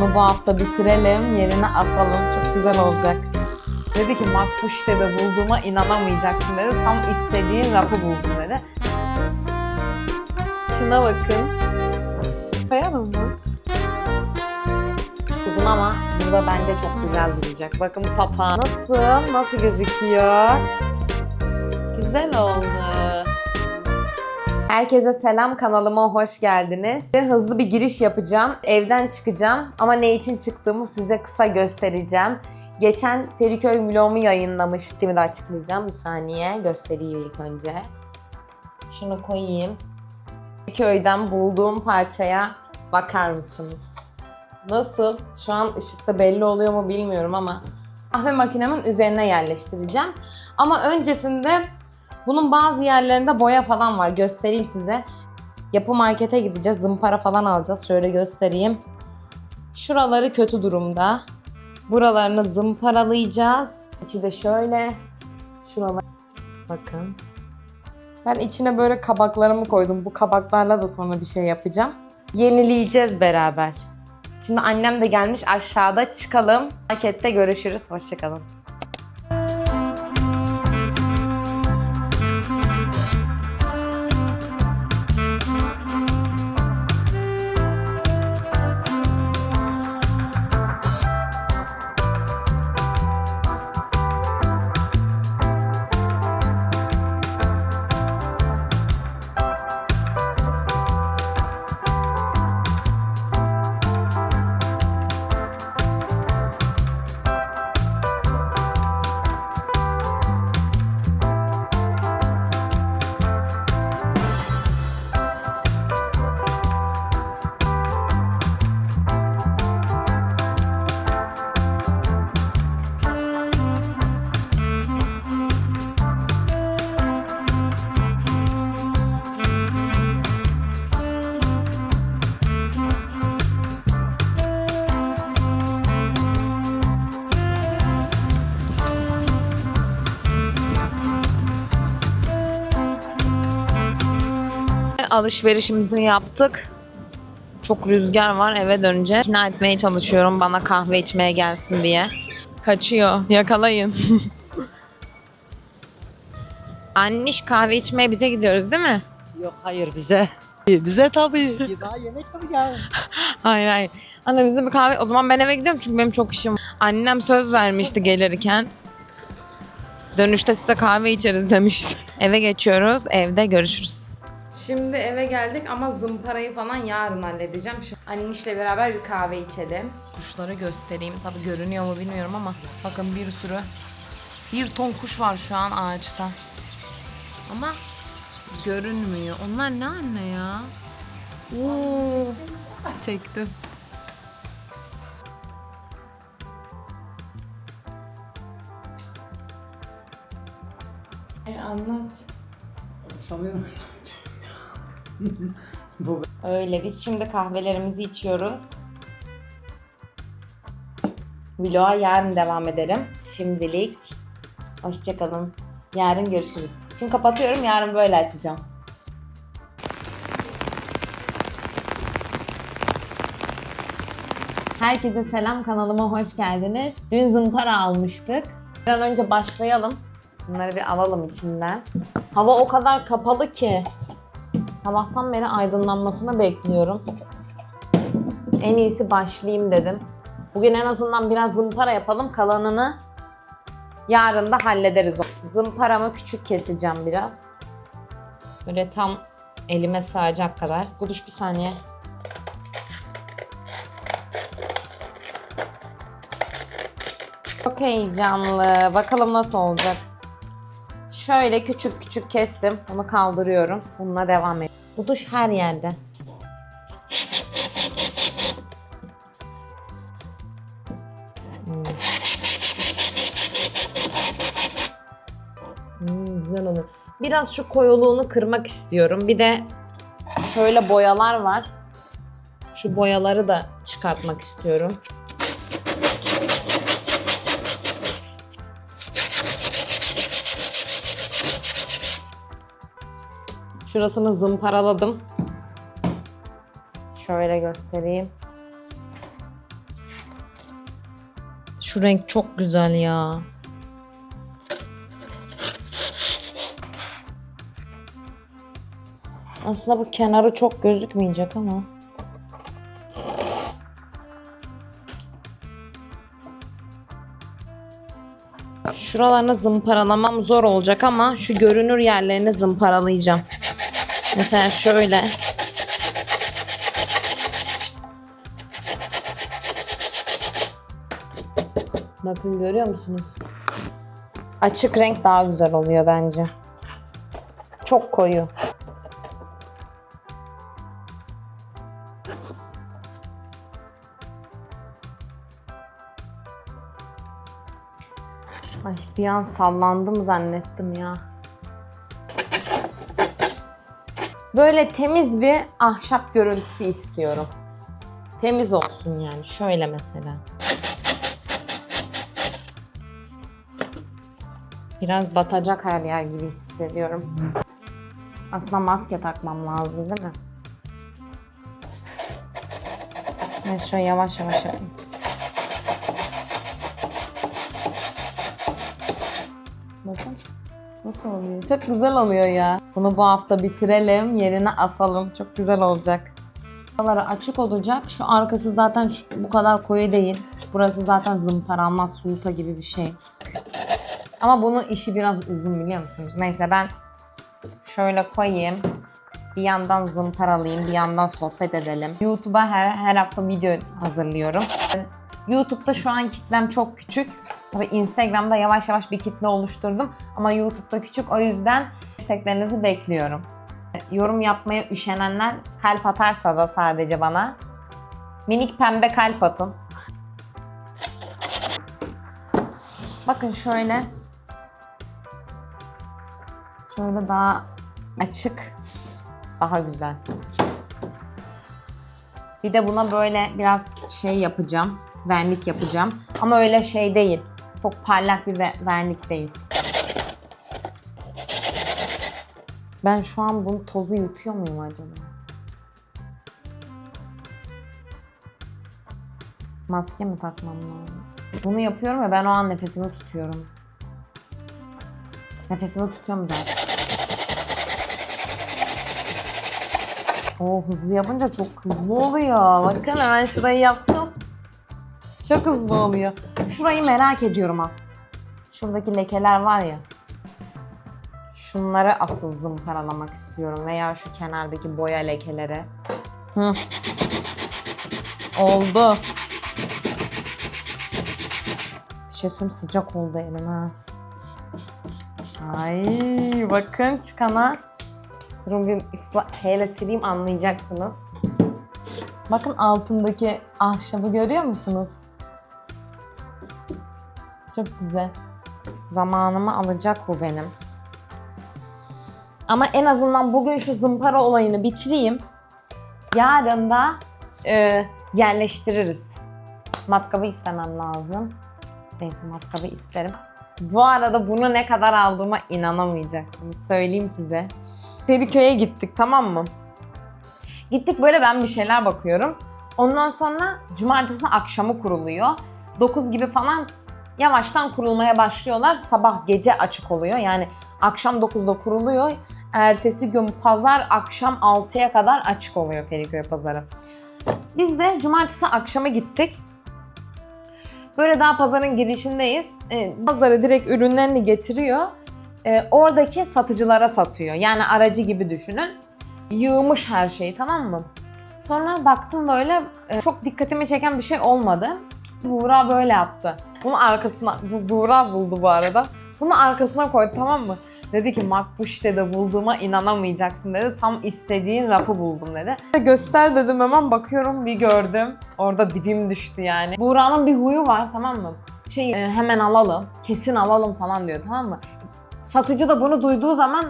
Onu bu hafta bitirelim, yerine asalım. Çok güzel olacak. Dedi ki makbuş dedi bulduğuma inanamayacaksın dedi. Tam istediğin rafı buldum dedi. Şuna bakın. Koyalım mı? Uzun ama burada bence çok güzel duracak. Bakın papağan. Nasıl? Nasıl gözüküyor? Güzel oldu. Herkese selam kanalıma hoş geldiniz. Size Hızlı bir giriş yapacağım. Evden çıkacağım ama ne için çıktığımı size kısa göstereceğim. Geçen Feriköy vlogumu yayınlamıştım da açıklayacağım. Bir saniye göstereyim ilk önce. Şunu koyayım. Feriköy'den bulduğum parçaya bakar mısınız? Nasıl? Şu an ışıkta belli oluyor mu bilmiyorum ama kahve makinemin üzerine yerleştireceğim. Ama öncesinde bunun bazı yerlerinde boya falan var. Göstereyim size. Yapı markete gideceğiz. Zımpara falan alacağız. Şöyle göstereyim. Şuraları kötü durumda. Buralarını zımparalayacağız. İçi de şöyle. Şuralar. Bakın. Ben içine böyle kabaklarımı koydum. Bu kabaklarla da sonra bir şey yapacağım. Yenileyeceğiz beraber. Şimdi annem de gelmiş aşağıda çıkalım. Markette görüşürüz. Hoşçakalın. Alışverişimizi yaptık. Çok rüzgar var eve dönünce. İkna etmeye çalışıyorum bana kahve içmeye gelsin diye. Kaçıyor. Yakalayın. Anniş kahve içmeye bize gidiyoruz değil mi? Yok hayır bize. Bize tabii. Daha yemek tabii ya. Hayır hayır. Anne bizde bir kahve. O zaman ben eve gidiyorum çünkü benim çok işim. var. Annem söz vermişti gelirken. Dönüşte size kahve içeriz demişti. Eve geçiyoruz. Evde görüşürüz. Şimdi eve geldik ama zımparayı falan yarın halledeceğim. Şu annişle beraber bir kahve içelim. Kuşları göstereyim. Tabii görünüyor mu bilmiyorum ama bakın bir sürü. Bir ton kuş var şu an ağaçta. Ama görünmüyor. Onlar ne anne ya? Oo, çektim. E anlat. Öyle biz şimdi kahvelerimizi içiyoruz. Vloga yarın devam edelim. Şimdilik hoşçakalın. Yarın görüşürüz. Şimdi kapatıyorum yarın böyle açacağım. Herkese selam kanalıma hoş geldiniz. Dün zımpara almıştık. Bir an önce başlayalım. Bunları bir alalım içinden. Hava o kadar kapalı ki. Sabahtan beri aydınlanmasını bekliyorum. En iyisi başlayayım dedim. Bugün en azından biraz zımpara yapalım. Kalanını yarın da hallederiz. Zımparamı küçük keseceğim biraz. Böyle tam elime sığacak kadar. Guduş bir saniye. Çok heyecanlı. Bakalım nasıl olacak. Şöyle küçük küçük kestim. Bunu kaldırıyorum. Bununla devam et. Bu duş her yerde. Hmm. Hmm, güzel olur. Biraz şu koyuluğunu kırmak istiyorum. Bir de şöyle boyalar var. Şu boyaları da çıkartmak istiyorum. Şurasını zımparaladım. Şöyle göstereyim. Şu renk çok güzel ya. Aslında bu kenarı çok gözükmeyecek ama. Şuralarını zımparalamam zor olacak ama şu görünür yerlerini zımparalayacağım. Mesela şöyle. Bakın görüyor musunuz? Açık renk daha güzel oluyor bence. Çok koyu. Ay bir an sallandım zannettim ya. Böyle temiz bir ahşap görüntüsü istiyorum. Temiz olsun yani. Şöyle mesela. Biraz batacak her yer gibi hissediyorum. Aslında maske takmam lazım değil mi? Ben şöyle yavaş yavaş yapayım. Bakın. Nasıl oluyor? Çok güzel oluyor ya. Bunu bu hafta bitirelim. Yerine asalım. Çok güzel olacak. Buraları açık olacak. Şu arkası zaten şu- bu kadar koyu değil. Burası zaten zımparanmaz sulta gibi bir şey. Ama bunun işi biraz uzun biliyor musunuz? Neyse ben şöyle koyayım. Bir yandan zımparalayayım, bir yandan sohbet edelim. YouTube'a her, her hafta video hazırlıyorum. YouTube'da şu an kitlem çok küçük. Tabii Instagram'da yavaş yavaş bir kitle oluşturdum. Ama YouTube'da küçük o yüzden desteklerinizi bekliyorum. Yorum yapmaya üşenenler kalp atarsa da sadece bana minik pembe kalp atın. Bakın şöyle Şöyle daha açık, daha güzel. Bir de buna böyle biraz şey yapacağım, vernik yapacağım. Ama öyle şey değil. Çok parlak bir ve- vernik değil. Ben şu an bunu tozu yutuyor muyum acaba? Maske mi takmam lazım? Bunu yapıyorum ya ben o an nefesimi tutuyorum. Nefesimi tutuyorum zaten. Oo hızlı yapınca çok hızlı oluyor. Bakın hemen şurayı yaptım. Çok hızlı oluyor. Şurayı merak ediyorum aslında. Şuradaki lekeler var ya. Şunları asıl zımparalamak istiyorum. Veya şu kenardaki boya lekeleri. Hı. Oldu. Söyleyeyim sıcak oldu elim ha. Ay bakın çıkana. Durun bir ısla- şeyle sileyim anlayacaksınız. Bakın altındaki ahşabı görüyor musunuz? Çok güzel. Zamanımı alacak bu benim. Ama en azından bugün şu zımpara olayını bitireyim. Yarın da e, yerleştiririz. Matkabı istemem lazım. Neyse matkabı isterim. Bu arada bunu ne kadar aldığıma inanamayacaksınız. Söyleyeyim size. Feriköy'e gittik tamam mı? Gittik böyle ben bir şeyler bakıyorum. Ondan sonra cumartesi akşamı kuruluyor. 9 gibi falan yavaştan kurulmaya başlıyorlar. Sabah gece açık oluyor. Yani akşam 9'da kuruluyor. Ertesi gün pazar akşam 6'ya kadar açık oluyor Feriköy pazarı. Biz de cumartesi akşamı gittik. Böyle daha pazarın girişindeyiz. Ee, pazarı direkt ürünlerini getiriyor. Ee, oradaki satıcılara satıyor. Yani aracı gibi düşünün. Yığmış her şeyi tamam mı? Sonra baktım böyle e, çok dikkatimi çeken bir şey olmadı. Buğra böyle yaptı. Bunu arkasına, bu Buğra buldu bu arada. Bunu arkasına koydu tamam mı? Dedi ki Makbuş dedi bulduğuma inanamayacaksın dedi. Tam istediğin rafı buldum dedi. Göster dedim hemen bakıyorum bir gördüm. Orada dibim düştü yani. Buğra'nın bir huyu var tamam mı? Şey e, hemen alalım, kesin alalım falan diyor tamam mı? Satıcı da bunu duyduğu zaman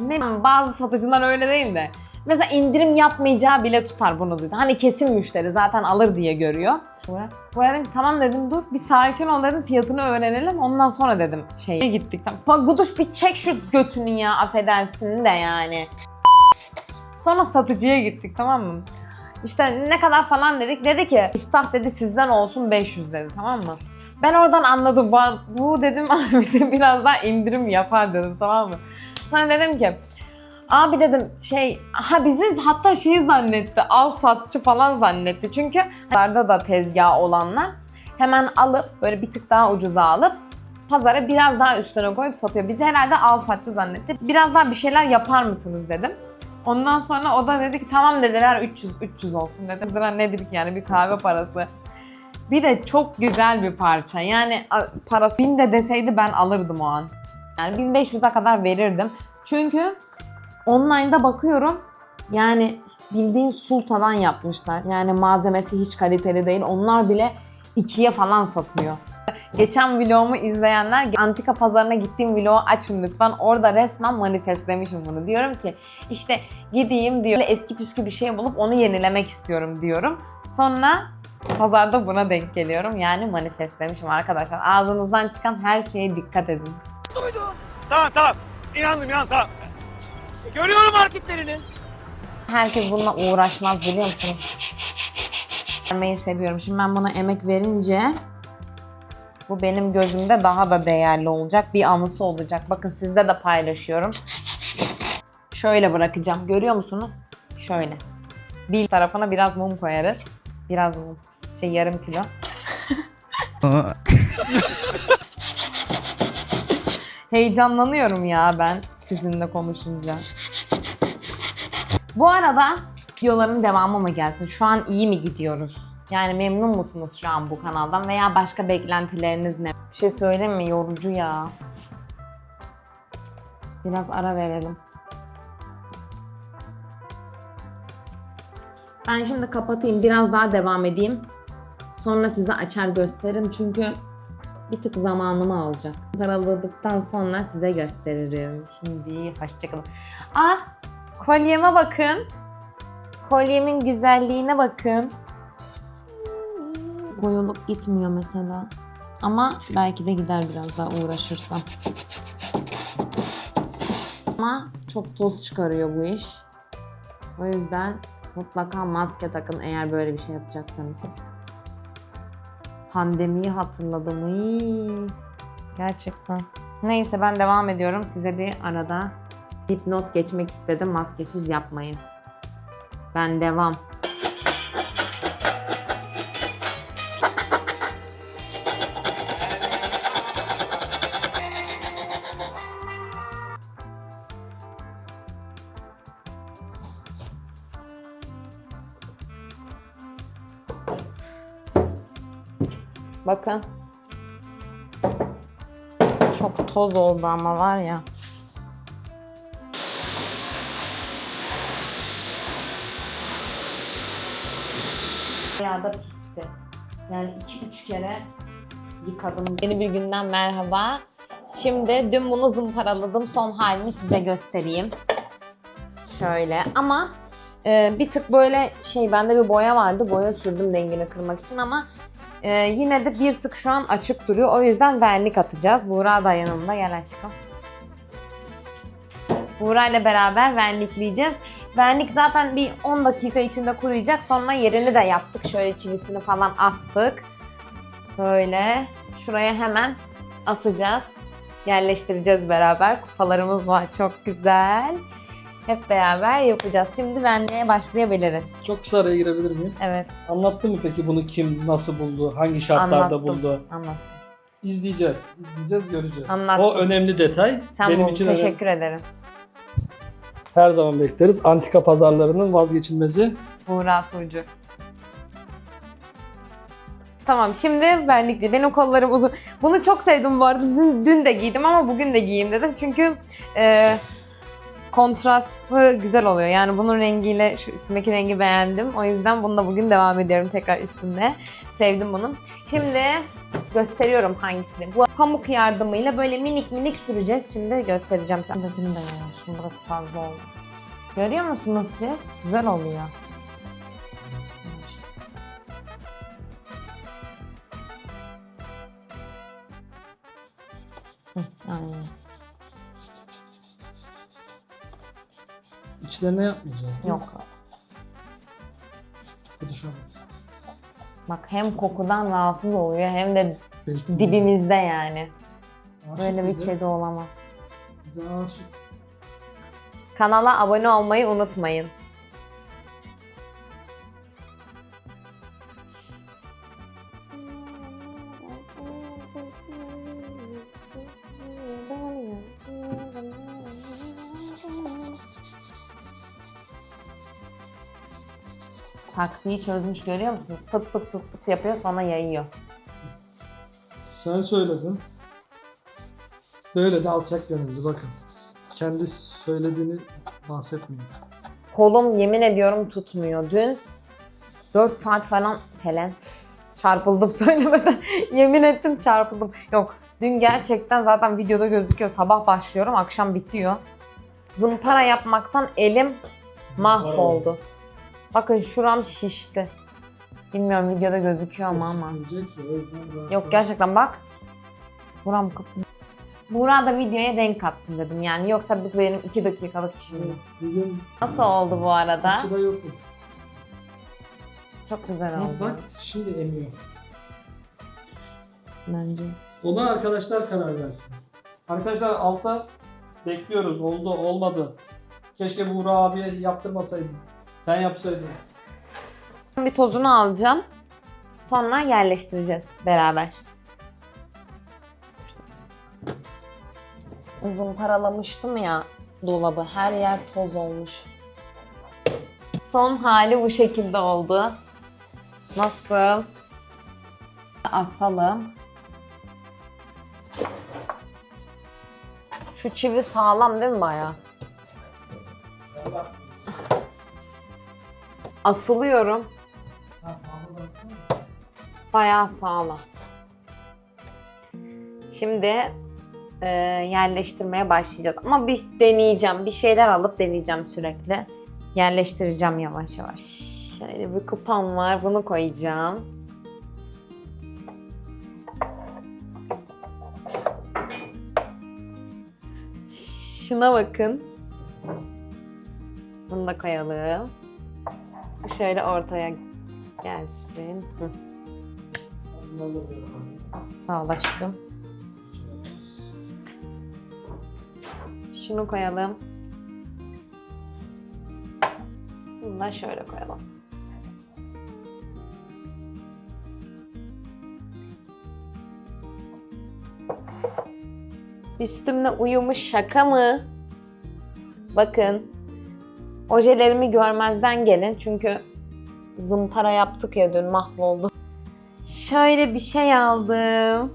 ne bazı satıcılar öyle değil de mesela indirim yapmayacağı bile tutar bunu duydu. Hani kesin müşteri zaten alır diye görüyor. Buraya, buraya dedim tamam dedim dur bir sakin ol dedim fiyatını öğrenelim ondan sonra dedim şeye gittik. Tamam. Guduş bir çek şu götünü ya affedersin de yani. Sonra satıcıya gittik tamam mı? İşte ne kadar falan dedik. Dedi ki iftah dedi sizden olsun 500 dedi tamam mı? Ben oradan anladım. Bu, bu dedim bize biraz daha indirim yapar dedim tamam mı? Sonra dedim ki abi dedim şey ha bizi hatta şeyi zannetti al satçı falan zannetti. Çünkü pazarda da tezgah olanlar hemen alıp böyle bir tık daha ucuza alıp pazara biraz daha üstüne koyup satıyor. Bizi herhalde al satçı zannetti. Biraz daha bir şeyler yapar mısınız dedim. Ondan sonra o da dedi ki tamam dedi ver 300 300 olsun dedi. 100 lira nedir ki yani bir kahve parası. Bir de çok güzel bir parça. Yani parası 1000 de deseydi ben alırdım o an. Yani 1500'e kadar verirdim. Çünkü online'da bakıyorum yani bildiğin sultadan yapmışlar. Yani malzemesi hiç kaliteli değil. Onlar bile ikiye falan satıyor. Geçen vlogumu izleyenler antika pazarına gittiğim vlogu açın lütfen. Orada resmen manifestlemişim bunu. Diyorum ki işte gideyim diyor eski püskü bir şey bulup onu yenilemek istiyorum diyorum. Sonra pazarda buna denk geliyorum. Yani manifestlemişim arkadaşlar. Ağzınızdan çıkan her şeye dikkat edin. Tamam tamam. İnandım inandım tamam. Görüyorum hareketlerini. Herkes bununla uğraşmaz biliyor musunuz? Vermeyi seviyorum. Şimdi ben buna emek verince bu benim gözümde daha da değerli olacak. Bir anısı olacak. Bakın sizde de paylaşıyorum. Şöyle bırakacağım. Görüyor musunuz? Şöyle. Bir tarafına biraz mum koyarız. Biraz mum. Şey yarım kilo. Heyecanlanıyorum ya ben sizinle konuşunca. Bu arada videoların devamı mı gelsin? Şu an iyi mi gidiyoruz? Yani memnun musunuz şu an bu kanaldan veya başka beklentileriniz ne? Bir şey söyleyeyim mi? Yorucu ya. Biraz ara verelim. Ben şimdi kapatayım. Biraz daha devam edeyim. Sonra size açar gösteririm çünkü bir tık zamanımı alacak. Paraladıktan sonra size gösteririm. Şimdi hoşçakalın. Aa kolyeme bakın. Kolyemin güzelliğine bakın. Koyulup gitmiyor mesela. Ama belki de gider biraz daha uğraşırsam. Ama çok toz çıkarıyor bu iş. O yüzden mutlaka maske takın eğer böyle bir şey yapacaksanız. Pandemiyi hatırladım. Gerçekten. Neyse ben devam ediyorum. Size bir arada dipnot geçmek istedim. Maskesiz yapmayın. Ben devam. Bakın. Çok toz oldu ama var ya. Bayağı da pisti. Yani iki üç kere yıkadım. Yeni bir günden merhaba. Şimdi dün bunu zımparaladım. Son halini size göstereyim. Şöyle ama e, bir tık böyle şey bende bir boya vardı. Boya sürdüm rengini kırmak için ama e, yine de bir tık şu an açık duruyor. O yüzden vernik atacağız. Buğra da yanımda. Gel aşkım. Buğra ile beraber vernikleyeceğiz. Vernik zaten bir 10 dakika içinde kuruyacak. Sonra yerini de yaptık. Şöyle çivisini falan astık. Böyle şuraya hemen asacağız. Yerleştireceğiz beraber. Kupalarımız var çok güzel. Hep beraber yapacağız. Şimdi verniğe başlayabiliriz. Çok kısa araya girebilir miyim? Evet, Anlattı mı peki bunu kim, nasıl buldu, hangi şartlarda anlattım. buldu? Anlattım. İzleyeceğiz, izleyeceğiz, göreceğiz. Anlattım. O önemli detay. Sen Benim bul. için önemli. Teşekkür ederim. Her zaman bekleriz. Antika pazarlarının vazgeçilmezi. Buğra Tuğcu. Tamam şimdi benlik değil. Benim kollarım uzun. Bunu çok sevdim bu arada. Dün, dün de giydim ama bugün de giyeyim dedim. Çünkü e, kontrastı güzel oluyor. Yani bunun rengiyle şu üstündeki rengi beğendim. O yüzden bununla bugün devam ediyorum tekrar üstünde. Sevdim bunu. Şimdi gösteriyorum hangisini. Bu pamuk yardımıyla böyle minik minik süreceğiz. Şimdi göstereceğim. De dün de yavaşım. Burası fazla oldu. Görüyor musunuz siz? Güzel oluyor. Hı, Aynen. İçlerine yapmayacağız. değil mi? Yok. An. Bak hem kokudan rahatsız oluyor hem de Belki Dibimizde yani. Aşık Böyle bir bize, kedi olamaz. bize aşık. Kanala abone olmayı unutmayın. Taktiği çözmüş görüyor musunuz? Pıt pıt pıt pıt yapıyor sonra yayıyor. Sen söyledin. Böyle de alçak gönüllü bakın. Kendi söylediğini bahsetmiyor. Kolum yemin ediyorum tutmuyor. Dün 4 saat falan falan çarpıldım söylemeden. yemin ettim çarpıldım. Yok dün gerçekten zaten videoda gözüküyor. Sabah başlıyorum akşam bitiyor. Zımpara yapmaktan elim mahvoldu. Bakın şuram şişti. Bilmiyorum videoda gözüküyor ama ama. Yok gerçekten bak. Buram kıp. Buğra da videoya renk katsın dedim yani. Yoksa bu benim 2 dakikalık Bugün Nasıl oldu bu arada? açıda yokum. Çok güzel oldu. Bak şimdi emiyor. Bence. Ona arkadaşlar karar versin. Arkadaşlar alta bekliyoruz. Oldu olmadı. Keşke Buğra abiye yaptırmasaydın. Sen yapsaydın. Bir tozunu alacağım. Sonra yerleştireceğiz beraber. Zımparalamıştım ya dolabı. Her yer toz olmuş. Son hali bu şekilde oldu. Nasıl? Asalım. Şu çivi sağlam değil mi bayağı? Asılıyorum. Bayağı sağlam. Şimdi e, yerleştirmeye başlayacağız. Ama bir deneyeceğim. Bir şeyler alıp deneyeceğim sürekli. Yerleştireceğim yavaş yavaş. Şöyle bir kupam var. Bunu koyacağım. Şuna bakın. Bunu da koyalım. Şöyle ortaya gelsin. Sağ ol aşkım. Şunu koyalım. Bunu da şöyle koyalım. Üstümle uyumuş şaka mı? Bakın. Ojelerimi görmezden gelin çünkü zımpara yaptık ya dün mahvoldu. Şöyle bir şey aldım.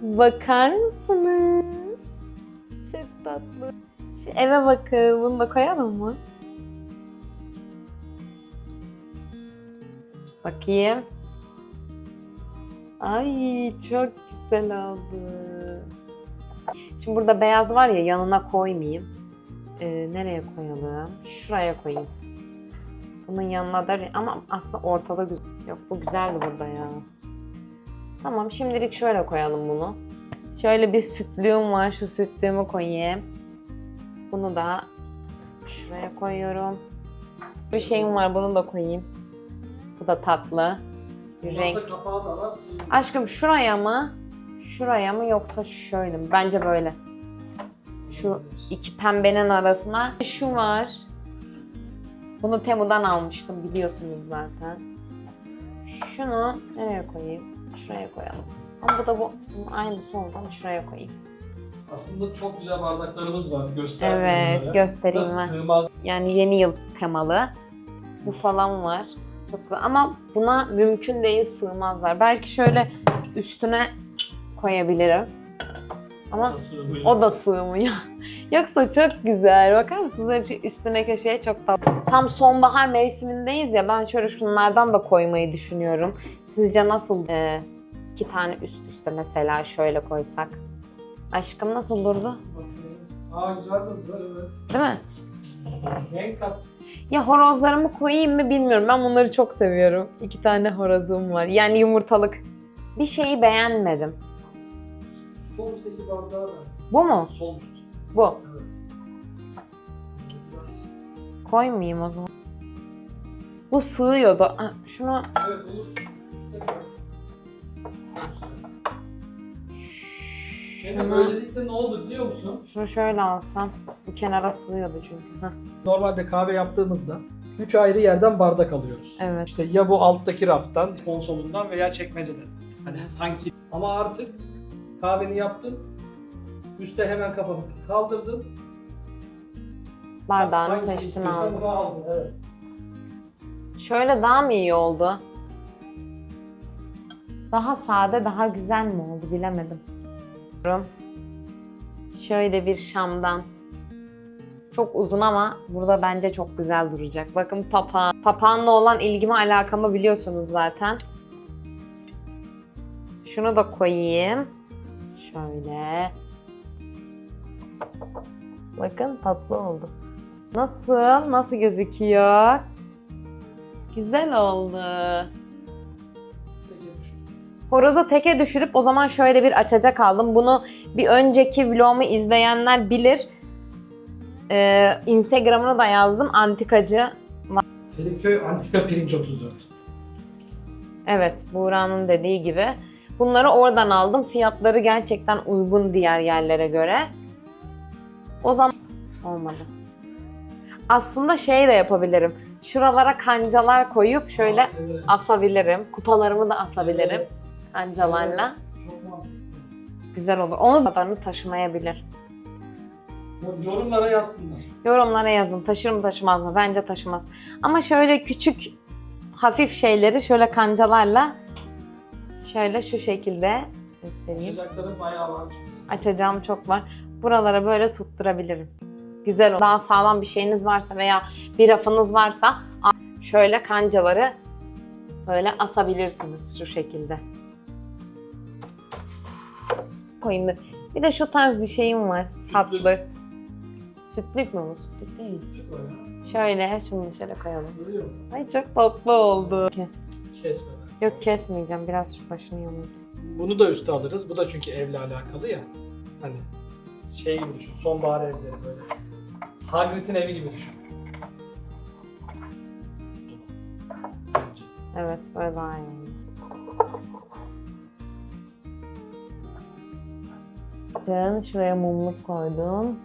Bakar mısınız? Çok tatlı. Şu eve bakın. Bunu da koyalım mı? Bakayım. Ay çok güzel oldu. Şimdi burada beyaz var ya yanına koymayayım. Ee, nereye koyalım? Şuraya koyayım. Bunun yanına da ama aslında ortada güzel. Yok bu güzeldi burada ya. Tamam şimdilik şöyle koyalım bunu. Şöyle bir sütlüğüm var. Şu sütlüğümü koyayım. Bunu da şuraya koyuyorum. Bir şeyim var bunu da koyayım. Bu da tatlı. Bir renk. Masa kapağı da var. sığıyor. Aşkım şuraya mı? Şuraya mı yoksa şöyle mi? Bence böyle. Şu iki pembenin arasına şu var. Bunu Temu'dan almıştım biliyorsunuz zaten. Şunu nereye koyayım? Şuraya koyalım. Ama bu da bu aynısı oldu ama şuraya koyayım. Aslında çok güzel bardaklarımız var. Gösterdim Evet onları. göstereyim ben. Sığmaz. Yani yeni yıl temalı. Bu falan var. Çok güzel. Ama buna mümkün değil sığmazlar. Belki şöyle üstüne koyabilirim. Ama sığmıyor. o da sığmıyor. Yoksa çok güzel. Bakar mısınız? Üstüne köşeye çok tatlı. Tam sonbahar mevsimindeyiz ya ben şöyle şunlardan da koymayı düşünüyorum. Sizce nasıl e, iki tane üst üste mesela şöyle koysak? Aşkım nasıl durdu? Aa güzel durdu evet. Değil mi? Renk kat. Ya horozlarımı koyayım mı bilmiyorum. Ben bunları çok seviyorum. İki tane horozum var. Yani yumurtalık. Bir şeyi beğenmedim. Sol üstteki bardağı da. Bu mu? Sol üst. Bu. Evet. Biraz. Koymayayım o zaman. Bu sığıyordu. Ha, Şunu Evet olur. Üstte koy. Sol üstte. Şimdi Şunu- böylelikle ne oldu biliyor musun? Şunu şöyle alsam. Bu kenara sığıyordu çünkü. Heh. Normalde kahve yaptığımızda 3 ayrı yerden bardak alıyoruz. Evet. İşte ya bu alttaki raftan, konsolundan veya çekmeceden. Hani hangisi? Ama artık kahveni yaptın. Üste hemen kafanı kaldırdın. Bardağını Hangisini seçtin istiyorsan aldım. bunu aldın. Evet. Şöyle daha mı iyi oldu? Daha sade, daha güzel mi oldu bilemedim. Şöyle bir şamdan. Çok uzun ama burada bence çok güzel duracak. Bakın papağan. Papağanla olan ilgimi alakamı biliyorsunuz zaten. Şunu da koyayım. Şöyle. Bakın tatlı oldu. Nasıl? Nasıl gözüküyor? Güzel oldu. Horozu teke düşürüp o zaman şöyle bir açacak aldım. Bunu bir önceki vlogumu izleyenler bilir. Ee, Instagram'ına da yazdım. Antikacı. Feriköy Antika Pirinç 34. Evet, Buğra'nın dediği gibi. Bunları oradan aldım. Fiyatları gerçekten uygun diğer yerlere göre. O zaman olmadı. Aslında şey de yapabilirim. Şuralara kancalar koyup şöyle Aa, evet. asabilirim. Kupalarımı da asabilirim Evet. kancalarla. Güzel olur. Onu kadarını taşımayabilir. Yorumlara yazsınlar. Yorumlara yazın. Taşır mı taşımaz mı? Bence taşımaz. Ama şöyle küçük hafif şeyleri şöyle kancalarla şöyle şu şekilde göstereyim. Açacakları bayağı var çünkü. Açacağım çok var. Buralara böyle tutturabilirim. Güzel olur. Daha sağlam bir şeyiniz varsa veya bir rafınız varsa şöyle kancaları böyle asabilirsiniz şu şekilde. Koyayım bir- Bir de şu tarz bir şeyim var. Tatlı. Sütlük mü bu? Sütlük değil. Şöyle şunu dışarı koyalım. Görüyor musun? Ay çok tatlı oldu. Kesme. Yok kesmeyeceğim. Biraz şu başını yamuldu. Bunu da üste alırız. Bu da çünkü evle alakalı ya. Hani şey gibi düşün. Sonbahar evleri böyle. Hagrid'in evi gibi düşün. Evet böyle daha iyi oldu. Bakın şuraya mumluk koydum.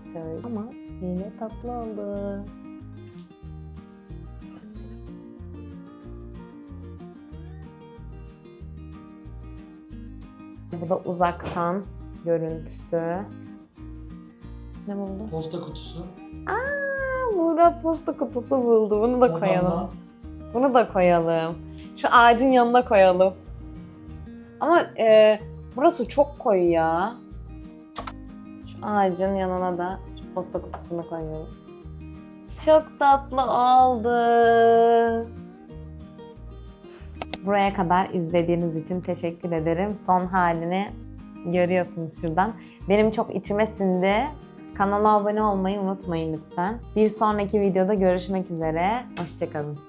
Söyle ama yine tatlı oldu. Bu da uzaktan görüntüsü. Ne buldu? Posta kutusu. Aa, Buğra posta kutusu buldu. Bunu da koyalım. Odamda. Bunu da koyalım. Şu ağacın yanına koyalım. Ama e, burası çok koyu ya. Şu ağacın yanına da şu posta kutusunu koyalım. Çok tatlı oldu. Buraya kadar izlediğiniz için teşekkür ederim. Son halini görüyorsunuz şuradan. Benim çok içime sindi. Kanala abone olmayı unutmayın lütfen. Bir sonraki videoda görüşmek üzere. Hoşçakalın.